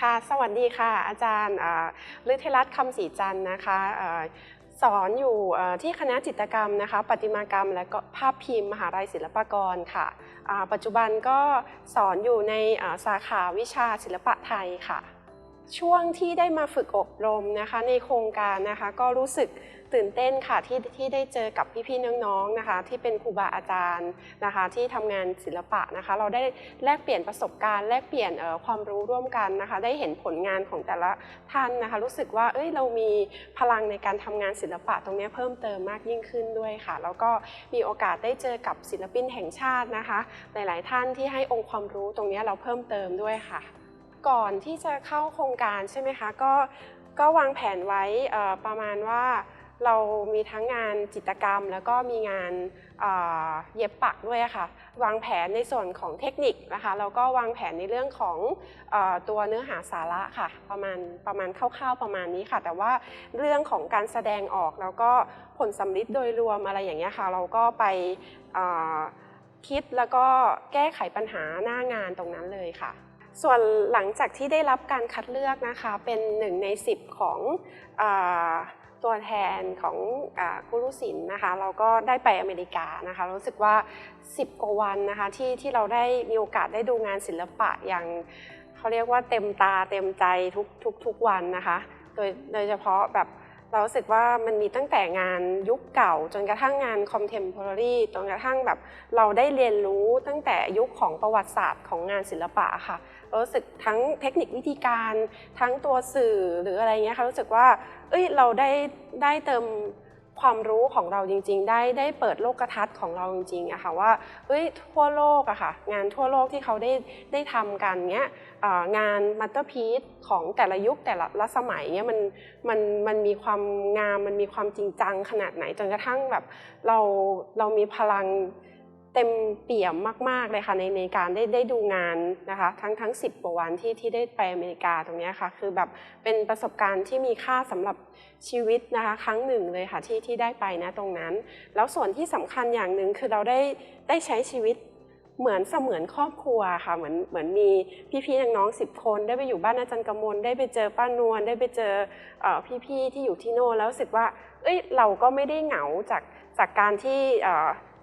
ค่ะ สวัสดีค่ะ อาจารย์ฤทธิรัตน์คำศรีจันทร์นะคะสอนอยู่ที่คณะจิตรกรรมนะคะปฏิมากรรมและก็ภาพพิมพ์มหาลัยศิลปากรค่ะ ปัจจุบันก็สอนอยู่ในสาขาวิชาศิลปะไทยค่ะ ช่วงที่ได้มาฝึกอบรมนะคะในโครงการนะคะก็รู้สึก ตื่นเต้นค่ะที่ที่ได้เจอกับพี่ๆน้องๆนะคะ ที่เป็นครูบาอาจารย์นะคะ ที่ทำงานศิลปะนะคะ เราได้แลกเปลี่ยนประสบการณ์แลกเปลี่ยนความรู้ร่วมกันนะคะ ได้เห็นผลงานของแต่ละท่านนะคะ รู้สึกว่าเอ้ยเรามีพลังในการทำงานศิลปะตรงนี้เพิ่มเติมมากยิ่งขึ้นด้วยค่ะ แล้วก็มีโอกาสได้เจอกับศิลปินแห่งชาตินะคะ หลายๆท่านที่ให้องค์ความรู้ตรงนี้เราเพิ่มเติมด้วยค่ะ ก่อนที่จะเข้าโครงการใช่ไหมคะก็ก็วางแผนไว้ประมาณว่า เรามีทั้งงานจิตรกรรม แล้วก็มีงานเย็บปักด้วยค่ะ วางแผนในส่วนของเทคนิคนะคะแล้วก็วางแผนในเรื่องของอตัวเนื้อหาสาระค่ะ ประมาณประมาณคร่าวๆประมาณนี้ค่ะ แต่ว่าเรื่องของการแสดงออกแล้วก็ผลสำลิดโดยรวมอะไรอย่างเงี้ยค่ะ เราก็ไปคิดแล้วก็แก้ไขปัญหาหน้างานตรงนั้นเลยค่ะส่วนหลังจากที่ได้รับการคัดเลือกนะคะเป็นหนึ่งใน 10 ของอ ตัวแทนของอากุรุศิลป์นะคะเราก็ได้ไปอเมริกานะคะรู้สึกว่า 10 กว่าวันนะคะที่ที่เราได้มีโอกาสได้ดูงานศิลปะอย่างเขาเรียกว่าเต็มตาเต็มใจทุกทุกทุกวันนะคะ โดยโดยเฉพาะแบบ เรารู้สึกว่ามันมีตั้งแต่งานยุคเก่า จนกระทั่งงานคอมเทมพอร์รี่จนกระทั่งแบบเราได้เรียนรู้ตั้งแต่ยุคของประวัติศาสตร์ของงานศิลปะค่ะรู้สึกทั้งเทคนิควิธีการทั้งตัวสื่อหรืออะไรเงี้ยค่ะรู้สึกว่าเอ้ยเราได้ได้เติม ความรู้ของเราจริง ๆ ได้ได้เปิดโลกทัศน์ของเราจริงๆอะค่ะว่าเอ้ยทั่วโลกอะค่ะงานทั่วโลกที่เขาได้ได้ทำกันเนี้ยงานมัตเตอร์พีซของแต่ละยุคแต่ละละสมัยเนี้ยมันมันมันมีความงามมันมีความจริงจังขนาดไหนจนกระทั่งแบบเราเรามีพลัง เต็มเปี่ยมมาก ๆ เลยค่ะในในการได้ได้ดูงานนะคะ ทั้งทั้งสิบกว่าวันที่ที่ได้ไปอเมริกาตรงนี้ค่ะ คือแบบเป็นประสบการณ์ที่มีค่าสำหรับชีวิตนะคะ ครั้งหนึ่งเลยค่ะที่ที่ได้ไปนะตรงนั้น แล้วส่วนที่สำคัญอย่างหนึ่งคือเราได้ได้ใช้ชีวิตเหมือนเสมือนครอบครัวค่ะเหมือนเหมือนมีพี่ๆน้องๆสิบคน ได้ไปอยู่บ้านอาจารย์กมลได้ไปเจอป้านวลได้ไปเจอพี่ๆที่อยู่ที่โน่นแล้วรู้สึกว่า เอ้ยเราก็ไม่ได้เหงาจากจากการที่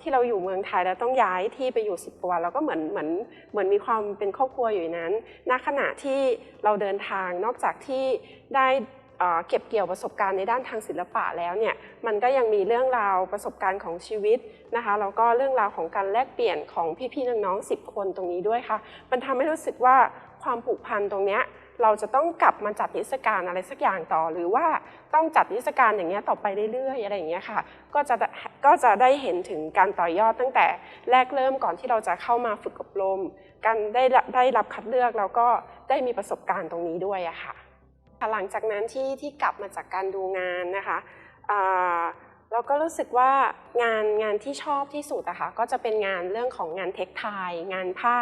ที่เราอยู่เมืองไทยแล้วต้องย้ายที่ไปอยู่สิบกว่าวันเราก็เหมือนเหมือนเหมือนมีความเป็นครอบครัวอยู่นั้นณขณะที่เราเดินทางนอกจากที่ได้เก็บเกี่ยวประสบการณ์ในด้านทางศิลปะแล้วเนี่ยมันก็ยังมีเรื่องราวประสบการณ์ของชีวิตนะคะแล้วก็เรื่องราวของการแลกเปลี่ยนของพี่ๆน้องๆสิบคนตรงนี้ด้วยค่ะ มันทำให้รู้สึกว่าความผูกพันตรงเนี้ย เราจะต้องกลับมาจัดนิทรรศการอะไรสักอย่างต่อ หรือว่าต้องจัดนิทรรศการอย่างเงี้ยต่อไปเรื่อยๆอะไรอย่างเงี้ยค่ะ ก็จะก็จะได้เห็นถึงการต่อยอดตั้งแต่แรกเริ่มก่อนที่เราจะเข้ามาฝึกอบรม การได้ได้รับคัดเลือกแล้วก็ได้มีประสบการณ์ตรงนี้ด้วยอะค่ะหลังจากนั้นที่ที่กลับมาจากการดูงานนะคะ อ่าเราก็รู้สึกว่างานงานที่ชอบที่สุดอะค่ะก็จะเป็นงานเรื่องของงานเทคไทยงานผ้า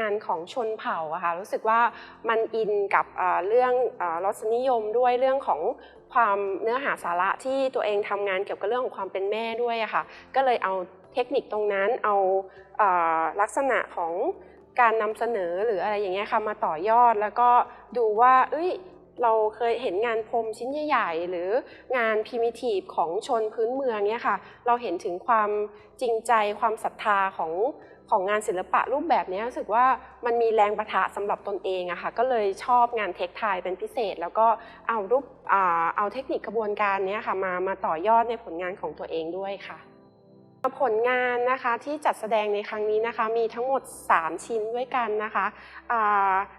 งานของชนเผ่าอะค่ะรู้สึกว่ามันอินกับเรื่องรสนิยมด้วยเรื่องของความเนื้อหาสาระที่ตัวเองทำงานเกี่ยวกับเรื่องของความเป็นแม่ด้วยอะค่ะก็เลยเอาเทคนิคตรงนั้นเอาเอ่อลักษณะของการนำเสนอหรืออะไรอย่างเงี้ยค่ะมาต่อยอดแล้วก็ดูว่าเอ้ย เราเคยเห็นงานพรมชิ้นใหญ่ๆ หรืองานพิมิทีฟของชนพื้นเมืองเนี่ยค่ะ เราเห็นถึงความจริงใจความศรัทธาของของงานศิลปะรูปแบบนี้รู้สึกว่ามันมีแรงประทะสำหรับตนเองอะค่ะก็เลยชอบงานเทคไทยเป็นพิเศษ แล้วก็เอารูปเอาเทคนิคกระบวนการเนี้ยค่ะมามาต่อยอดในผลงานของตัวเองด้วยค่ะ ผลงานนะคะที่จัดแสดงในครั้งนี้นะคะมีทั้งหมด 3 ชิ้นด้วยกันนะคะ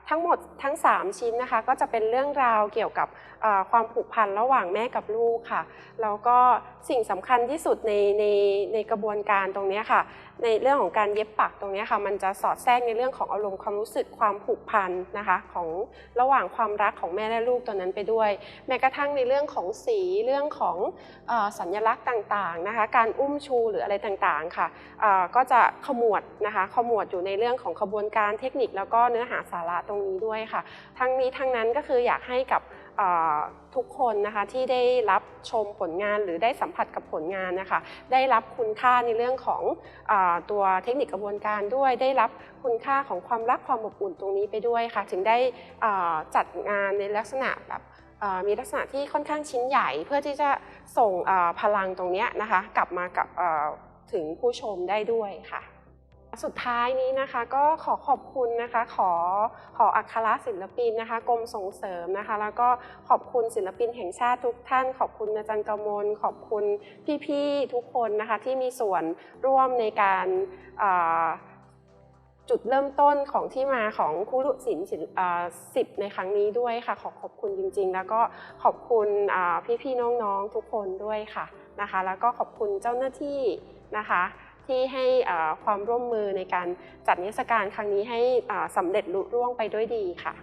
ทั้งหมดทั้ง 3 ชิ้นนะคะก็จะเป็นเรื่องราวเกี่ยวกับความผูกพันระหว่างแม่กับลูกค่ะแล้วก็สิ่งสำคัญที่สุดในในในกระบวนการตรงนี้ค่ะ ในเรื่องของการเย็บปักตรงนี้ค่ะ มันจะสอดแทรกในเรื่องของอารมณ์ความรู้สึกความผูกพันนะคะของระหว่างความรักของแม่และลูกตัวนั้นไปด้วย แม้กระทั่งในเรื่องของสีเรื่องของออสัญลักษณ์ต่างๆนะคะการอุ้มชูหรืออะไรต่างๆค่ะก็จะขมวดนะคะขมวดอยู่ในเรื่องของขบวนการเทคนิค แล้วก็เนื้อหาสาระตรงนี้ด้วยค่ะ ทั้งนี้ทั้งนั้นก็คืออยากให้กับทุกคนนะคะที่ได้รับชมผลงานหรือได้สัมผัสกับผลงานนะคะ ได้รับคุณค่าในเรื่องของอตัวเทคนิคกระบวนการด้วย ได้รับคุณค่าของความรักความอบอุ่นตรงนี้ไปด้วยค่ะ ถึงได้จัดงานในลักษณะแบบมีลักษณะที่ค่อนข้างชิ้นใหญ่ เพื่อที่จะส่งพลังตรงนี้นะคะ กลับมากับ ถึงผู้ชมได้ด้วยค่ะ สุดท้ายนี้นะคะก็ขอขอบคุณนะคะขอขออัครศิลปินนะคะกรมส่งเสริมนะคะ แล้วก็ขอบคุณศิลปินแห่งชาติทุกท่าน ขอบคุณอาจารย์กมลขอบคุณพี่ๆทุกคนนะคะที่มีส่วนร่วมในการจุดเริ่มต้นของที่มาของคู่รุศิลป์ศิลป์อ่าสิบในครั้งนี้ด้วยค่ะ ขอขอบคุณจริง ๆ แล้วก็ขอบคุณพี่ๆน้องๆทุกคนด้วยค่ะนะคะ แล้วก็ขอบคุณเจ้าหน้าที่ นะคะ ที่ให้ความร่วมมือในการจัดนิทรรศการครั้งนี้ให้สำเร็จลุล่วงไปด้วยดีค่ะ